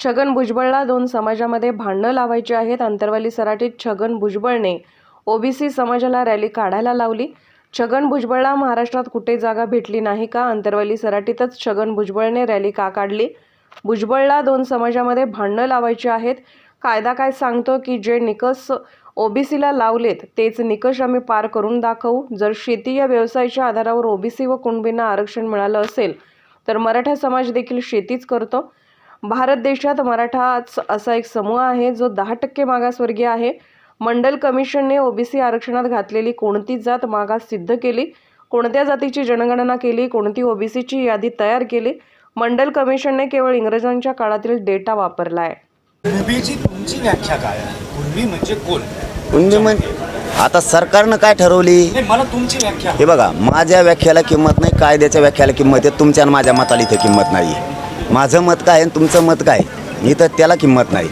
छगन भुजबळला दोन समाजामध्ये भांडणं लावायची आहेत. अंतरवाली सराटीत छगन भुजबळने ओबीसी समाजाला रॅली काढायला लावली. छगन भुजबळला महाराष्ट्रात कुठे जागा भेटली नाही का? अंतरवाली सराटीतच छगन भुजबळने रॅली का काढली? भुजबळला दोन समाजामध्ये भांडणं लावायची आहेत. कायदा काय सांगतो की जे निकष ओबीसीला लावलेत तेच निकष आम्ही पार करून दाखवू. जर शेती या व्यवसायाच्या आधारावर ओबीसी व कुणबींना आरक्षण मिळालं असेल तर मराठा समाज देखील शेतीच करतो. भारत देशात मराठाच असा एक समूह आहे जो दहा टक्के मागासवर्गीय आहे. मंडल कमिशनने ओबीसी आरक्षणात घातलेली कोणती जात मागास सिद्ध केली? कोणत्या जातीची जनगणना केली? कोणती ओबीसीची यादी तयार केली? मंडल कमिशनने केवळ इंग्रजांच्या काळातील डेटा वापरला आहे कुणबीची तुमची व्याख्या काय आहे? कुणबी म्हणजे कोण? कुणबी म्हण आता सरकारनं काय ठरवली? नाही मला तुमची व्याख्या हे बघा माझ्या व्याख्याला किंमत नाही कायद्याच्या व्याख्याला किंमत आहे तुमच्या आणि माझ्या मताला इथे किंमत नाही माझं मत काय आणि तुमचं मत काय? इथं त्याला किंमत नाही.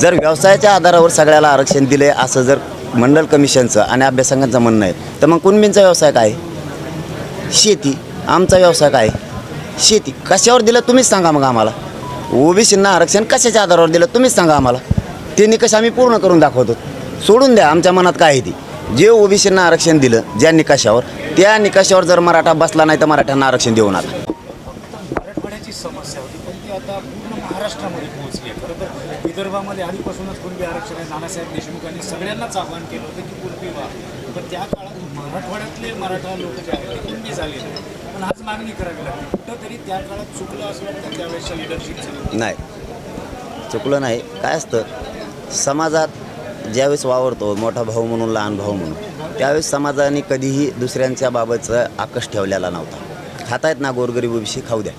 जर व्यवसायाच्या आधारावर सगळ्याला आरक्षण दिले असं जर मंडल कमिशनचं आणि अभ्यासकांचं म्हणणं आहे तर मग कुणबींचा व्यवसाय काय? शेती. आमचा व्यवसाय काय? शेती. कशावर दिलं तुम्हीच सांगा मग आम्हाला. ओबीसींना आरक्षण कशाच्या आधारावर दिलं तुम्हीच सांगा आम्हाला. ते निकष आम्ही पूर्ण करून दाखवतो. सोडून द्या आमच्या मनात काय आहे ती. जे ओबीसींना आरक्षण दिलं ज्या निकषावर त्या निकषावर जर मराठा बसला नाही तर मराठ्यांना आरक्षण देऊ नका मराठवाड्याची समस्या होती पण ती आता पूर्ण महाराष्ट्रामध्ये पोहोचली आहे. खरं तर विदर्भामध्ये आधीपासूनच कुणबी आरक्षण आहे? नानासाहेब देशमुखांनी सगळ्यांनाच आवाहन केलं होतं की कुणबी व्हा. पण त्या काळात मराठवाड्यातले मराठा लोक जे आहेत ते कुणबी झाले पण आज मागणी करावी लागली. कुठंतरी त्या काळात चुकलं असं वाटतं त्यावेळेसच्या लिडरशिपचं नाही. चुकलं नाही. काय असतं? समाजात ज्यावेळेस वावरतो मोठा भाऊ म्हणून लहान भाऊ म्हणून त्यावेळेस समाजाने कधीही दुसऱ्यांच्या बाबतचा आकश ठेवलेला नव्हता. खातायत ना गोरगरीब विषयी खाऊ द्या.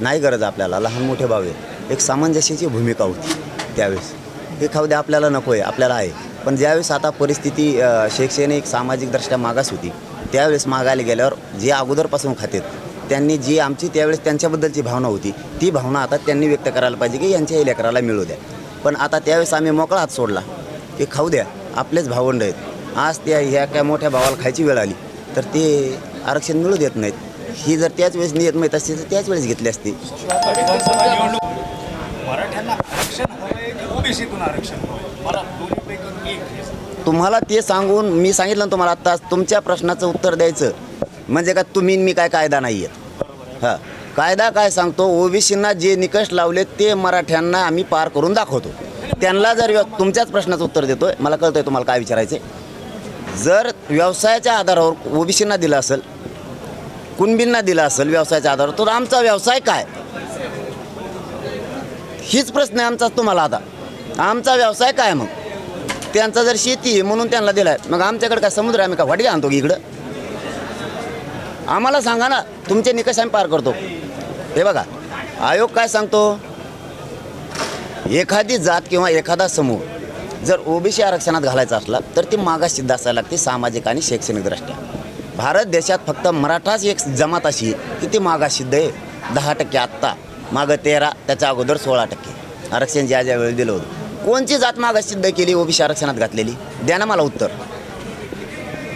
नाही गरज आपल्याला. लहान मोठे भावे एक सामंजस्याची भूमिका होती त्यावेळेस. हे खाऊ द्या आपल्याला नको आहे आपल्याला आहे. पण ज्यावेळेस आता परिस्थिती शैक्षणिक सामाजिकदृष्ट्या मागास होती त्यावेळेस मागायला गेल्यावर जे अगोदरपासून खातेत त्यांनी जी आमची त्यावेळेस त्यांच्याबद्दलची भावना होती ती भावना आता त्यांनी व्यक्त करायला पाहिजे की यांच्याही लेकराला मिळू द्या. पण आता त्यावेळेस आम्ही मोकळा हात सोडला की खाऊ द्या आपलेच भावंड आहेत. आज त्या ह्या काय मोठ्या भावाला खायची वेळ आली तर ते आरक्षण मिळू देत नाहीत. ही जर त्याच वेळेस नियत माहीत असते तर त्याच वेळेस घेतली असती. तुम्हाला ते सांगून मी सांगितलं ना तुम्हाला आत्ता तुमच्या प्रश्नाचं उत्तर द्यायचं. म्हणजे का तुम्ही मी काय कायदा नाही आहेत हां. कायदा काय सांगतो? ओबीसींना जे निकष लावले ते मराठ्यांना आम्ही पार करून दाखवतो. त्यांना जर तुमच्याच प्रश्नाचं उत्तर देतोय मला कळतंय तुम्हाला काय विचारायचं जर व्यवसायाच्या आधारावर ओबीसींना दिलं असेल कुणबींना दिला असेल व्यवसायाच्या आधारावर तर आमचा व्यवसाय काय? हीच प्रश्न आहे आमचा तुम्हाला आता. आमचा व्यवसाय काय मग? त्यांचा जर शेती आहे म्हणून त्यांना दिलाय मग आमच्याकडे काय समुद्र आहे, आम्ही का वाटी आणतो की इकडं? आम्हाला सांगा ना तुमचे निकष आम्ही पार करतो. हे बघा आयोग काय सांगतो? एखादी जात किंवा एखादा समूह जर ओबीसी आरक्षणात घालायचा असला तर ती मागास सिद्ध असायला लागते सामाजिक आणि शैक्षणिकदृष्ट्या भारत देशात फक्त मराठाच एक जमात अशी आहे की ती मागासिद्ध आहे दहा टक्के आत्ता मागं तेरा त्याच्या अगोदर सोळा टक्के. आरक्षण ज्या ज्या वेळी दिलं होतं. कोणची जात मागासिद्ध केली ओबीसी आरक्षणात घातलेली? द्या ना मला उत्तर.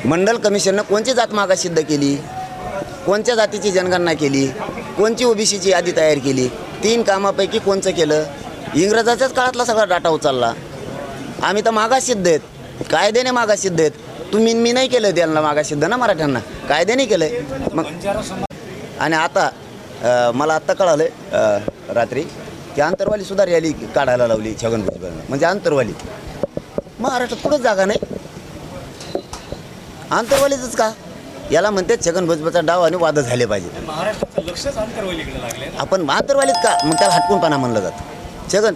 मंडल कमिशननं कोणची जात मागासिद्ध केली? कोणत्या जातीची जनगणना केली? कोणची ओबीसीची यादी तयार केली? तीन कामापैकी कोणचं केलं? इंग्रजाच्याच काळातला सगळा डाटा उचलला. आम्ही तर मागास सिद्ध आहेत कायद्याने मागासिद्ध आहेत तुम्ही मी नाही केलं त्यांना सिद्ध ना मराठ्यांना. कायद्याने केलं आहे मग आणि आता मला आत्ता कळालं रात्री की आंतरवाली सुद्धा रॅली काढायला लावली छगन भुजबळनं म्हणजे आंतरवाली. महाराष्ट्रात कुठंच जागा नाही. आंतरवालीचंच का? याला म्हणते छगन भुजबळचा डाव आणि वाद झाले पाहिजे. महाराष्ट्राचं लक्षच अंतरवलीकडे लागले आपण आंतरवालीत का? मग त्याला हटकूनपणा म्हणलं जातं. छगन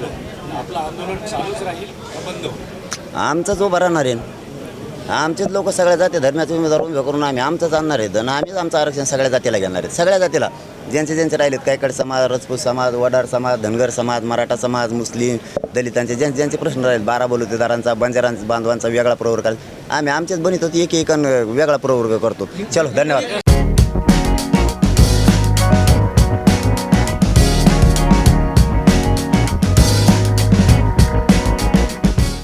झालं आपलं आंदोलन चालूच राहील बंद आमचंच उभं राहणार आहे आमचेच लोक सगळ्या जाती धर्माचे उमेदवार उभे करून आम्ही आमचंच आणणार आहेत आणि आम्हीच आमचं आरक्षण सगळ्या जातीला घेणार आहेत सगळ्या जातीला. ज्यांचे ज्यांचे राहिलेत कायकड समाज राजपूत समाज वडार समाज धनगर समाज मराठा समाज मुस्लिम दलितांचे ज्यांचे ज्यांचे प्रश्न राहिले बारा बलुतेदारांचा बंजारांचा बांधवांचा वेगळा प्रवर्ग. आम्ही आमचेच बनित होती एक एक वेगळा प्रवर्ग करतो. चलो धन्यवाद.